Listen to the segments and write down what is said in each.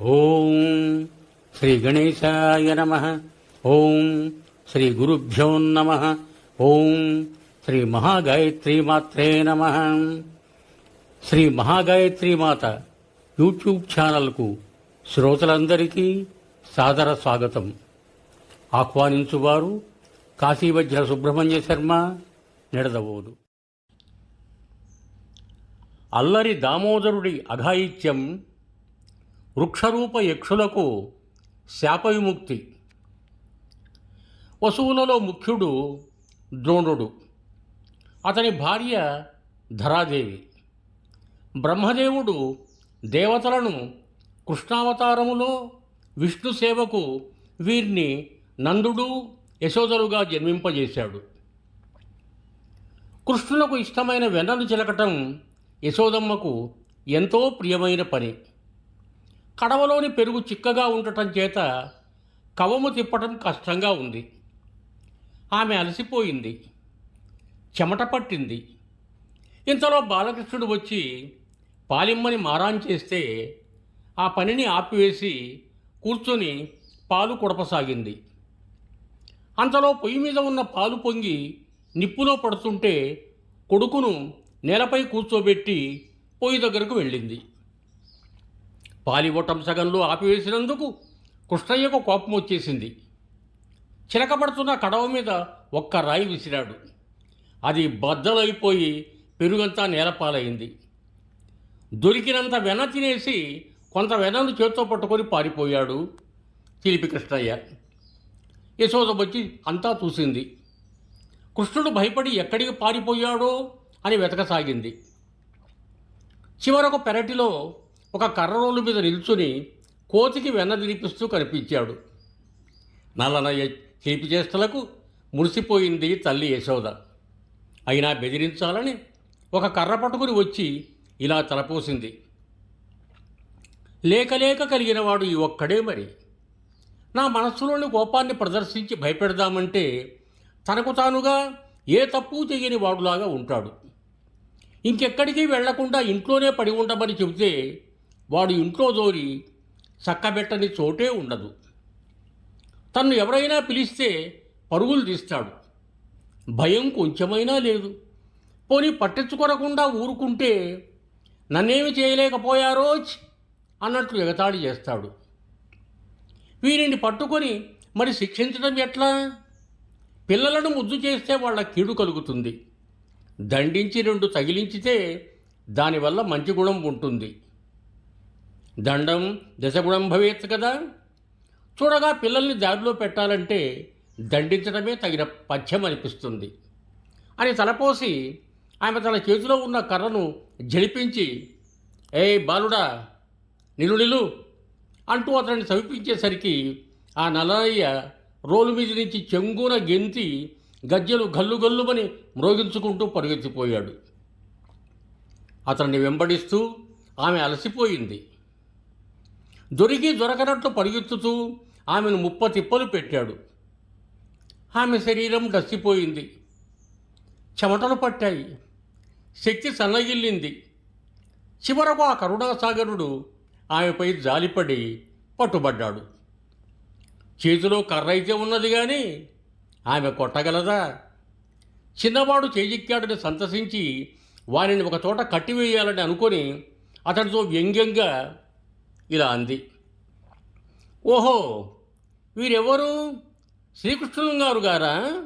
ఓం శ్రీ గణేశాయ నమ. ఓం శ్రీ గురుభ్యో నమ. ఓం శ్రీ మహాగాయత్రి మాత్రే నమ. శ్రీ మహాగాయత్రి మాత యూట్యూబ్ ఛానల్కు శ్రోతలందరికీ సాదర స్వాగతం. ఆహ్వానించువారు కాశీవజ్ర సుబ్రహ్మణ్య శర్మ నిడదవోదు. అల్లరి దామోదరుడి అఘాయిత్యం వృక్షరూప యక్షులకు శాపవిముక్తి. వసువులలో ముఖ్యుడు ద్రోణుడు. అతని భార్య ధరాదేవి. బ్రహ్మదేవుడు దేవతలను కృష్ణావతారములో విష్ణు సేవకు వీరిని నందుడు యశోదరుగా జన్మింపజేశాడు. కృష్ణులకు ఇష్టమైన వెన్నను చిలకటం యశోదమ్మకు ఎంతో ప్రియమైన పని. కడవలోని పెరుగు చిక్కగా ఉండటం చేత కవము తిప్పటం కష్టంగా ఉంది. ఆమె అలసిపోయింది. చెమట పట్టింది. ఇంతలో బాలకృష్ణుడు వచ్చి పాలిమ్మని మారాన్ చేస్తే ఆ పనిని ఆపివేసి కూర్చొని పాలు కొడపసాగింది. అంతలో పొయ్యి మీద ఉన్న పాలు పొంగి నిప్పులో పడుతుంటే కొడుకును నేలపై కూర్చోబెట్టి పొయ్యి దగ్గరకు వెళ్ళింది. పాలివ్వటం సగంలో ఆపివేసినందుకు కృష్ణయ్యకు కోపం వచ్చేసింది. చిలకబడుతున్న కడవ మీద ఒక్క రాయి విసిరాడు. అది బద్దలైపోయి పెరుగంతా నేలపాలైంది. దొరికినంత వెన తినేసి కొంత వెనను చేత్తో పట్టుకొని పారిపోయాడు చిలిపి కృష్ణయ్య. యశోద వచ్చి అంతా చూసింది. కృష్ణుడు భయపడి ఎక్కడికి పారిపోయాడో అని వెతకసాగింది. చివరకు పెరటిలో ఒక కర్రరోలు మీద నిల్చుని కోతికి వెన్న తినిపిస్తూ కనిపించాడు. నల్లన చిలిపి చేస్తలకు మురిసిపోయింది తల్లి యశోద. అయినా బెదిరించాలని ఒక కర్ర పట్టుకుని వచ్చి ఇలా తలపోసింది. లేకలేక కలిగినవాడు ఈ ఒక్కడే మరి. నా మనస్సులోని కోపాన్ని ప్రదర్శించి భయపెడదామంటే తనకు తానుగా ఏ తప్పు చేయని వాడులాగా ఉంటాడు. ఇంకెక్కడికి వెళ్ళకుండా ఇంట్లోనే పడి ఉండమని చెబితే వాడు ఇంట్లో దోరి చక్కబెట్టని చోటే ఉండదు. తన్ను ఎవరైనా పిలిస్తే పరుగులు తీస్తాడు. భయం కొంచెమైనా లేదు. పోనీ పట్టించుకోరకుండా ఊరుకుంటే నన్నేమి చేయలేకపోయారో అన్నట్లు ఎగతాళి చేస్తాడు. వీరిని పట్టుకొని మరి శిక్షించడం ఎట్లా? పిల్లలను ముద్దు చేస్తే వాళ్ళ కీడు కలుగుతుంది. దండించి రెండు తగిలించితే దానివల్ల మంచి గుణం ఉంటుంది. దండం దశగుణం భవేత్ కదా. చూడగా పిల్లల్ని దారిలో పెట్టాలంటే దండించడమే తగిన పథ్యం అనిపిస్తుంది. అని తలపోసి ఆమె తన చేతిలో ఉన్న కర్రను జడిపించి ఏ బాలుడా నిలు నిలు అంటూ అతన్ని సమీపించేసరికి ఆ నల్లయ్య రోలు మీద నుంచి చెంగున గెంతి గజ్జెలు గల్లు గల్లుమని మ్రోగించుకుంటూ పరుగెత్తిపోయాడు. అతన్ని వెంబడిస్తూ ఆమె అలసిపోయింది. దొరికి దొరకనట్లు పరిగెత్తుతూ ఆమెను ముప్ప తిప్పలు పెట్టాడు. ఆమె శరీరం గసిపోయింది. చెమటలు పట్టాయి. శక్తి సన్నగిల్లింది. చివరకు ఆ కరుణాసాగరుడు ఆమెపై జాలిపడి పట్టుబడ్డాడు. చేతిలో కర్ర అయితే ఉన్నది కానీ ఆమె కొట్టగలదా? చిన్నవాడు చేజిక్కాడని సంతసించి వారిని ఒకచోట కట్టివేయాలని అనుకొని అతడితో వ్యంగ్యంగా ఇలా అంది. ఓహో వీరెవరు? శ్రీకృష్ణులు గారు గారా?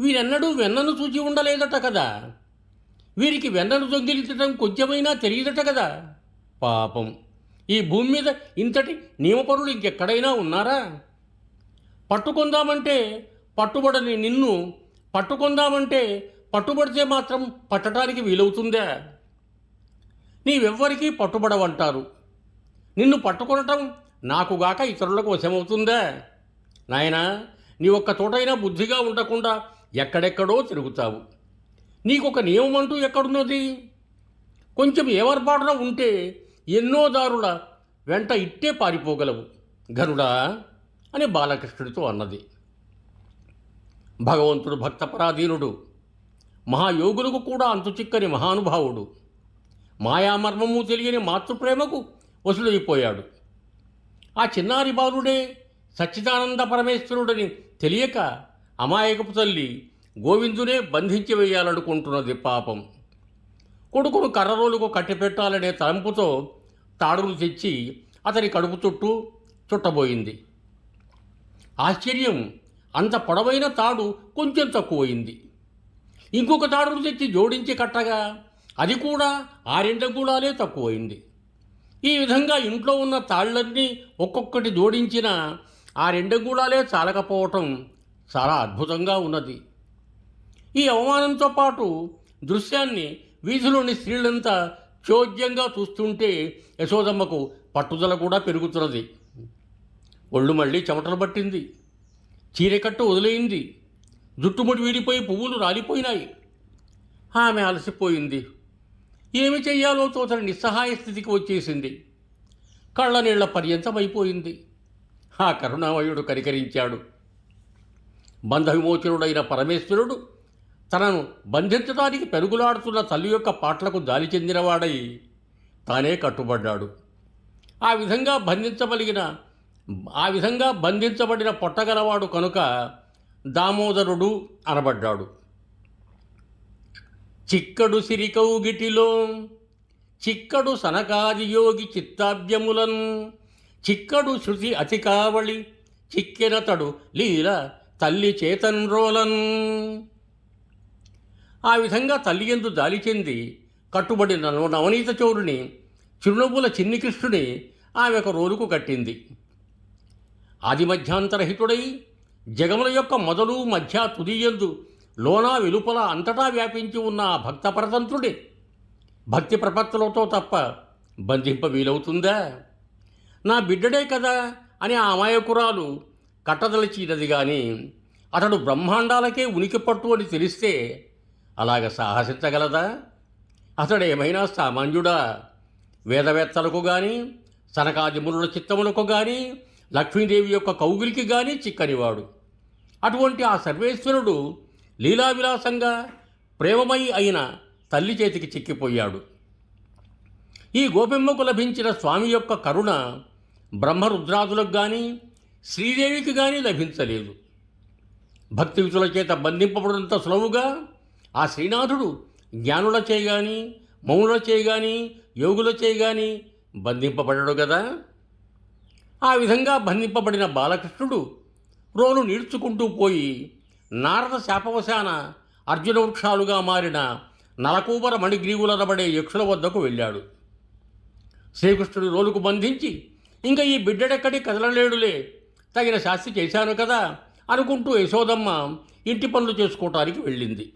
వీరెన్నడూ వెన్నను చూచి ఉండలేదట కదా? వీరికి వెన్నను దొంగిలించడం కొంచెమైనా తెలియదట కదా? పాపం. ఈ భూమి మీద ఇంతటి నియమపరులు ఇంకెక్కడైనా ఉన్నారా? పట్టుకుందామంటే పట్టుబడని నిన్ను పట్టుకుందామంటే పట్టుబడితే మాత్రం పట్టడానికి వీలవుతుందా? నీవెవ్వరికీ పట్టుబడవంటారు. నిన్ను పట్టుకొనటం నాకుగాక ఇతరులకు వశమవుతుందా. నాయనా నీ ఒక్క చోటైనా బుద్ధిగా ఉండకుండా ఎక్కడెక్కడో తిరుగుతావు. నీకొక నియమం అంటూ ఎక్కడున్నది? కొంచెం ఏమర్పాటున ఉంటే ఎన్నో దారుల వెంట ఇట్టే పారిపోగలవు. గరుడా అని బాలకృష్ణుడితో అన్నది. భగవంతుడు భక్తపరాధీనుడు. మహాయోగులకు కూడా అంతుచిక్కని మహానుభావుడు. మాయామర్మము తెలియని మాతృప్రేమకు వసుడైపోయాడు ఆ చిన్నారి బాలుడే సచ్చిదానంద పరమేశ్వరుడని తెలియక అమాయకపు తల్లి గోవిందునే బంధించి వేయాలనుకుంటున్నది పాపం. కొడుకును కర్రరోలుకు కట్టిపెట్టాలనే తలంపుతో తాడులు తెచ్చి అతని కడుపు చుట్టూ చుట్టబోయింది. ఆశ్చర్యం! అంత పొడవైన తాడు కొంచెం తక్కువైంది ఇంకొక తాడును తెచ్చి జోడించి కట్టగా అది కూడా ఆరిండగూడాలే తక్కువైంది ఈ విధంగా ఇంట్లో ఉన్న తాళ్ళన్నీ ఒక్కొక్కటి జోడించిన ఆ రెండగూడాలే చాలకపోవటం చాలా అద్భుతంగా ఉన్నది. ఈ అవమానంతో పాటు దృశ్యాన్ని వీధిలోని స్త్రీలంతా చోద్యంగా చూస్తుంటే యశోదమ్మకు పట్టుదల కూడా పెరుగుతున్నది. ఒళ్ళు మళ్ళీ చెమటలు పట్టింది. చీరకట్టు వదిలేయింది. జుట్టుముడి వీడిపోయి పువ్వులు రాలిపోయినాయి. ఆమె అలసిపోయింది. ఏమి చెయ్యాలో తోచని నిస్సహాయ స్థితికి వచ్చేసింది. కళ్ళ నీళ్ళ పర్యంతమైపోయింది. ఆ కరుణామయుడు కనికరించాడు. బంధవిమోచనుడైన పరమేశ్వరుడు తనను బంధించడానికి పెరుగులాడుతున్న తల్లి యొక్క పాటలకు దాలి చెందినవాడై తానే కట్టుబడ్డాడు. ఆ విధంగా బంధించబలిగిన ఆ విధంగా బంధించబడిన పొట్టగలవాడు కనుక దామోదరుడు అనబడ్డాడు. చిక్కడు సిరికౌగిటిలో చిక్కడు సనకాది యోగి చిత్తాభ్యములన్ చిక్కడు శృతి అతి కావళి చిక్కెనతడు లీల తల్లి చేతన్రోలన్ ఆ విధంగా తల్లి ఎందు దాలి చెంది కట్టుబడిన నవ- నవనీత చౌరుని చిరునవ్వుల చిన్ని కృష్ణుని ఆమె ఒక రోలుకు కట్టింది. ఆది మధ్యాంతరహితుడై జగముల యొక్క మొదలు మధ్య తుదియందు లోనా వెలుపల అంతటా వ్యాపించి ఉన్న ఆ భక్త పరతంత్రుడే భక్తి ప్రపత్తులతో తప్ప బంధింప వీలవుతుందా? నా బిడ్డడే కదా అని ఆ అమాయకురాలు కట్టదలిచినది కానీ అతడు బ్రహ్మాండాలకే ఉనికి పట్టు అని తెలిస్తే అలాగ సాహసించగలదా? అతడేమైనా సామాన్యుడా? వేదవేత్తలకు కానీ సనకాదిమునుల చిత్తములకు కానీ లక్ష్మీదేవి యొక్క కౌగిలికి కానీ చిక్కనివాడు. అటువంటి ఆ సర్వేశ్వరుడు లీలావిలాసంగా ప్రేమమయి అయిన తల్లి చేతికి చిక్కిపోయాడు. ఈ గోపెమ్మకు లభించిన స్వామి యొక్క కరుణ బ్రహ్మరుద్రాదులకు కానీ శ్రీదేవికి కానీ లభించలేదు. భక్తియుతుల చేత బంధింపబడినంత సులువుగా ఆ శ్రీనాథుడు జ్ఞానుల చేయగాని మౌనుల చేయగాని యోగుల చేయగాని బంధింపబడడు కదా ఆ విధంగా బంధింపబడిన బాలకృష్ణుడు రోను నీడ్చుకుంటూ పోయి నారద శాపవశాన అర్జున వృక్షాలుగా మారిన నలకూబర మణిగ్రీవులనబడే యక్షుల వద్దకు వెళ్ళాడు. శ్రీకృష్ణుడు రోలుకు బంధించి ఇంకా ఈ బిడ్డడెక్కడి కదలలేడులే. తగిన శాస్తి చేశాను కదా అనుకుంటూ యశోదమ్మ ఇంటి పనులు చేసుకోవటానికి వెళ్ళింది.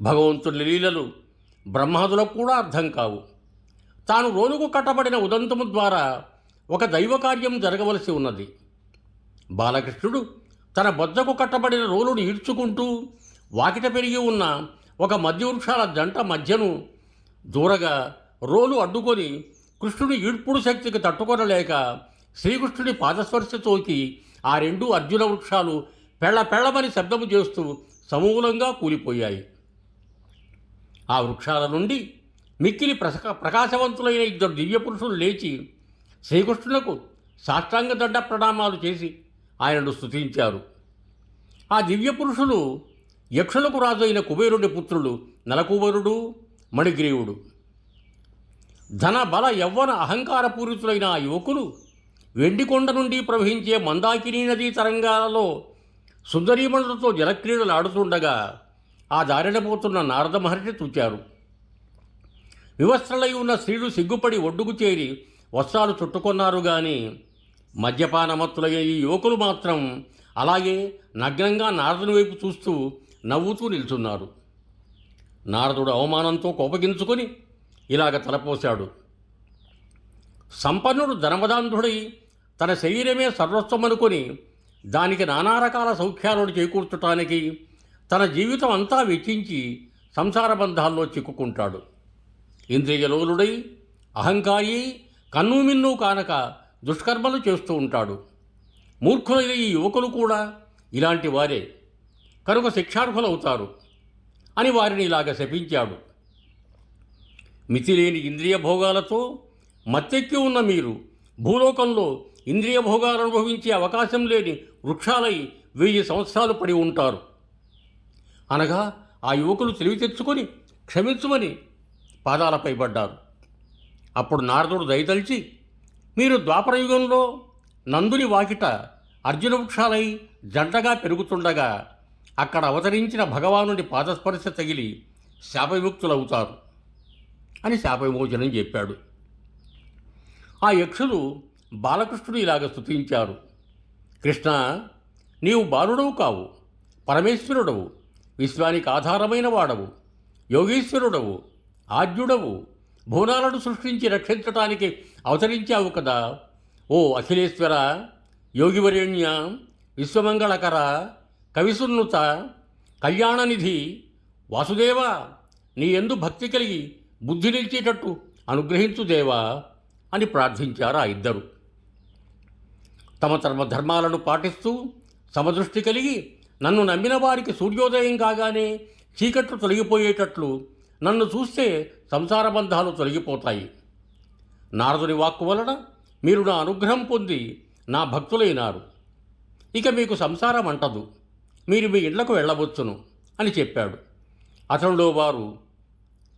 భగవంతుడి లీలలు బ్రహ్మాదులకు కూడా అర్థం కావు. తాను రోలుకు కట్టబడిన ఉదంతము ద్వారా ఒక దైవ కార్యం జరగవలసి ఉన్నది. బాలకృష్ణుడు తన బొద్దకు కట్టబడిన రోలును ఈడ్చుకుంటూ వాకిట పెరిగి ఉన్న ఒక మధ్య వృక్షాల జంట మధ్యను దూరగా రోలు అడ్డుకొని కృష్ణుని ఈడ్పుడు శక్తికి తట్టుకొనలేక శ్రీకృష్ణుడి పాదస్పర్శతోకి ఆ రెండు అర్జున వృక్షాలు పెళ్ళ పెళ్ళమని శబ్దము చేస్తూ సమూలంగా కూలిపోయాయి. ఆ వృక్షాల నుండి మిక్కిలి ప్రసక ప్రకాశవంతులైన ఇద్దరు దివ్య పురుషులు లేచి శ్రీకృష్ణులకు సాష్టాంగ దండ ప్రణామాలు చేసి ఆయనను స్థుతించారు ఆ దివ్య పురుషులు యక్షులకు రాజు అయిన కుబేరుడి పుత్రులు నలకుబరుడు మణిగ్రీవుడు. ధన బల యవ్వన అహంకారపూరితులైన ఆ యువకులు వెండికొండ నుండి ప్రవహించే మందాకినీ నదీ తరంగాలలో సుందరీమణులతో జలక్రీడలు ఆడుతుండగా ఆ దారిన పోతున్న నారద మహర్షి చూచారు వివస్త్రలై ఉన్న స్త్రీలు సిగ్గుపడి ఒడ్డుకు చేరి వస్త్రాలు చుట్టుకొన్నారు కానీ మద్యపానమత్తులైన ఈ యువకులు మాత్రం అలాగే నగ్నంగా నారదుని వైపు చూస్తూ నవ్వుతూ నిల్చున్నారు. నారదుడు అవమానంతో కోపగించుకొని ఇలాగ తలపోశాడు. సంపన్నుడు ధర్మదాంధుడై తన శరీరమే సర్వస్వమనుకొని దానికి నానా రకాల సౌఖ్యాలను చేకూర్చటానికి తన జీవితం అంతా వెచ్చించి సంసార బంధాల్లో చిక్కుకుంటాడు. ఇంద్రియలోలుడై అహంకారి కన్నుమిన్ను కానక దుష్కర్మలు చేస్తూ ఉంటాడు. మూర్ఖులైన ఈ యువకులు కూడా ఇలాంటి వారే. కనుక శిక్షార్హులవుతారు అని వారిని ఇలాగ శపించాడు. మితిలేని ఇంద్రియ భోగాలతో మత్తెక్కి ఉన్న మీరు భూలోకంలో ఇంద్రియ భోగాలు అనుభవించే అవకాశం లేని వృక్షాలై వెయ్యి సంవత్సరాలు పడి ఉంటారు. అనగా ఆ యువకులు తెలివి తెచ్చుకొని క్షమించుమని పాదాలపై పడ్డారు. అప్పుడు నారదుడు దయతలిచి మీరు ద్వాపరయుగంలో నందుని వాకిట అర్జున వృక్షాలై జంటగా పెరుగుతుండగా అక్కడ అవతరించిన భగవానుడి పాదస్పర్శ తగిలి శాపవిముక్తులవుతారు అని శాపవిమోచనం చెప్పాడు. ఆ యక్షులు బాలకృష్ణుడు ఇలాగ స్థుతించారు కృష్ణ నీవు బాలుడవు కావు పరమేశ్వరుడవు విశ్వానికి ఆధారమైన వాడవు యోగీశ్వరుడవు ఆద్యుడవు భువనాలను సృష్టించి రక్షించటానికి అవతరించావు కదా. ఓ అఖిలేశ్వర యోగివరేణ్య విశ్వమంగళకర కవిసున్నుత కళ్యాణనిధి వాసుదేవ నీ ఎందు భక్తి కలిగి బుద్ధి నిలిచేటట్టు అనుగ్రహించు దేవా అని ప్రార్థించారు ఆ ఇద్దరు. తమ తమ ధర్మాలను పాటిస్తూ సమదృష్టి కలిగి నన్ను నమ్మిన వారికి సూర్యోదయం కాగానే చీకట్లు తొలగిపోయేటట్లు నన్ను చూస్తే సంసార బంధాలు తొలగిపోతాయి. నారదుని వాక్కు వలన మీరు నా అనుగ్రహం పొంది నా భక్తులైనారు. ఇక మీకు సంసారం అంటదు. మీరు మీ ఇళ్ళకు వెళ్ళవచ్చును అని చెప్పాడు. అతనిలో వారు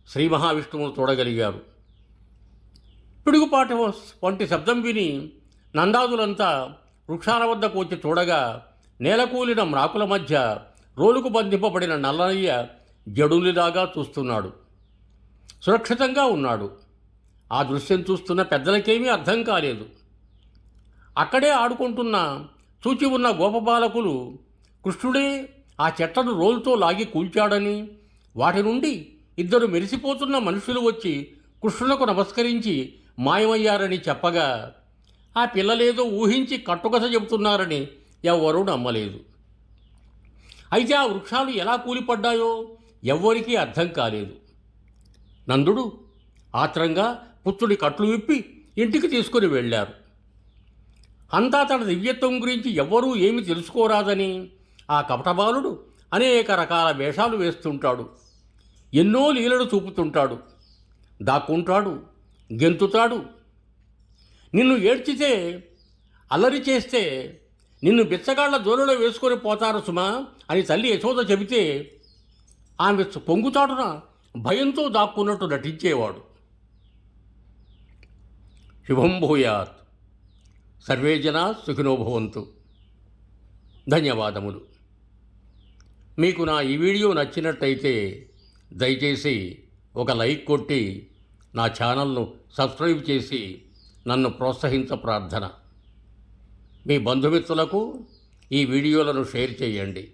శ్రీ మహావిష్ణువును చూడగలిగారు. పిడుగుపాటి వంటి శబ్దం విని నందాదులంతా వృక్షాల వద్దకు వచ్చి చూడగా నేలకూలిన మ్రాకుల మధ్య రోలుకు బంధింపబడిన నల్లయ్య జడులిలాగా చూస్తున్నాడు. సురక్షితంగా ఉన్నాడు. ఆ దృశ్యం చూస్తున్న పెద్దలకేమీ అర్థం కాలేదు. అక్కడే ఆడుకుంటున్న చూచి ఉన్న గోపబాలకులు కృష్ణుడే ఆ చెట్లను రోలుతో లాగి కూల్చాడని వాటి నుండి ఇద్దరు మెరిసిపోతున్న మనుషులు వచ్చి కృష్ణునకు నమస్కరించి మాయమయ్యారని చెప్పగా ఆ పిల్లలేదో ఊహించి కట్టుకథ చెబుతున్నారని ఎవరూ నమ్మలేదు. అయితే ఆ వృక్షాలు ఎలా కూలిపడ్డాయో ఎవ్వరికీ అర్థం కాలేదు. నందుడు ఆత్రంగా పుత్రుడి కట్లు విప్పి ఇంటికి తీసుకుని వెళ్ళారు. అంతా తన దివ్యత్వం గురించి ఎవ్వరూ ఏమి తెలుసుకోరాదని ఆ కపటబాలుడు అనేక రకాల వేషాలు వేస్తుంటాడు. ఎన్నో లీలలు చూపుతుంటాడు. దాక్కుంటాడు గెంతుతాడు. నిన్ను ఏడ్చితే అల్లరి చేస్తే నిన్ను బిచ్చగాళ్ళ జోలులో వేసుకొని పోతారు సుమా అని తల్లి యశోద చెబితే ఆమె పొంగుచాటున భయంతో దాక్కున్నట్టు నటించేవాడు. శుభం భూయాత్. సర్వే జనా సుఖినోభవంతు ధన్యవాదములు. మీకు నా ఈ వీడియో నచ్చినట్టయితే దయచేసి ఒక లైక్ కొట్టి నా ఛానల్ను సబ్స్క్రైబ్ చేసి నన్ను ప్రోత్సహించ ప్రార్థన. మీ బంధుమిత్రులకు ఈ వీడియోలను షేర్ చేయండి.